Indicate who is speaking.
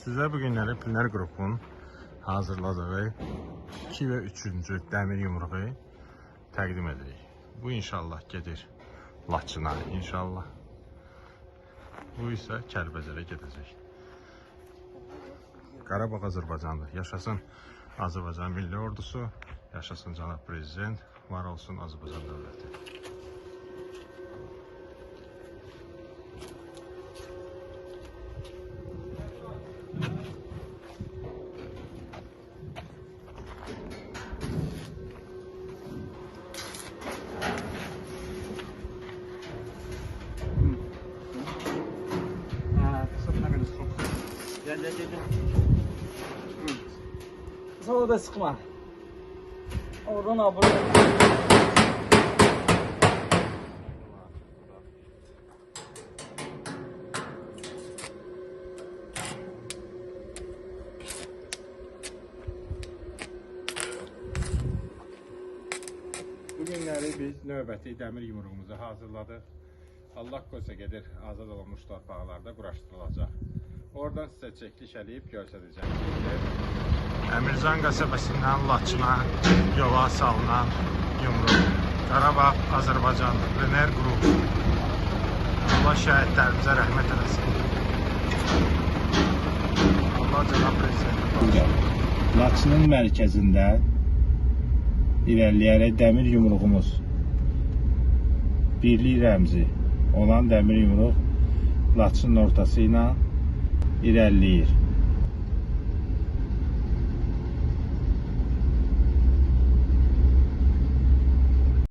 Speaker 1: Sizə bu günləri Pünər qrupunun hazırladığı 2 və 3-cü dəmir yumruğu təqdim edirik. Bu inşallah gedir Laçına inşallah. Bu isə Kəlbəcərə gedəcək. Qarabağ Azərbaycandır. Yaşasın Azərbaycan Milli Ordusu, yaşasın cənab prezident, var olsun Azərbaycan dövləti.
Speaker 2: Gel gel gel. gel. Sana da sıkma. Oradan al buraya.
Speaker 1: Bu günləri biz növbəti dəmir yumruğumuzu hazırladıq. Allah qoysa gedir azad olunmuş torpaqlarda quraşdırılacaq. Oradan sizə çəkiliş eləyib göstərəcəm. Əmircan qəsəbəsindən Laçına yola salınan yumruq. Qarabağ Azərbaycan Pioner qrup. Allah şəhidlərimizə rəhmət eləsin. Allah cənab prezidentə
Speaker 3: Laçının mərkəzində irəliləyərək dəmir yumruğumuz birlik rəmzi olan dəmir yumruq Laçının ortası ilə ilerleyir.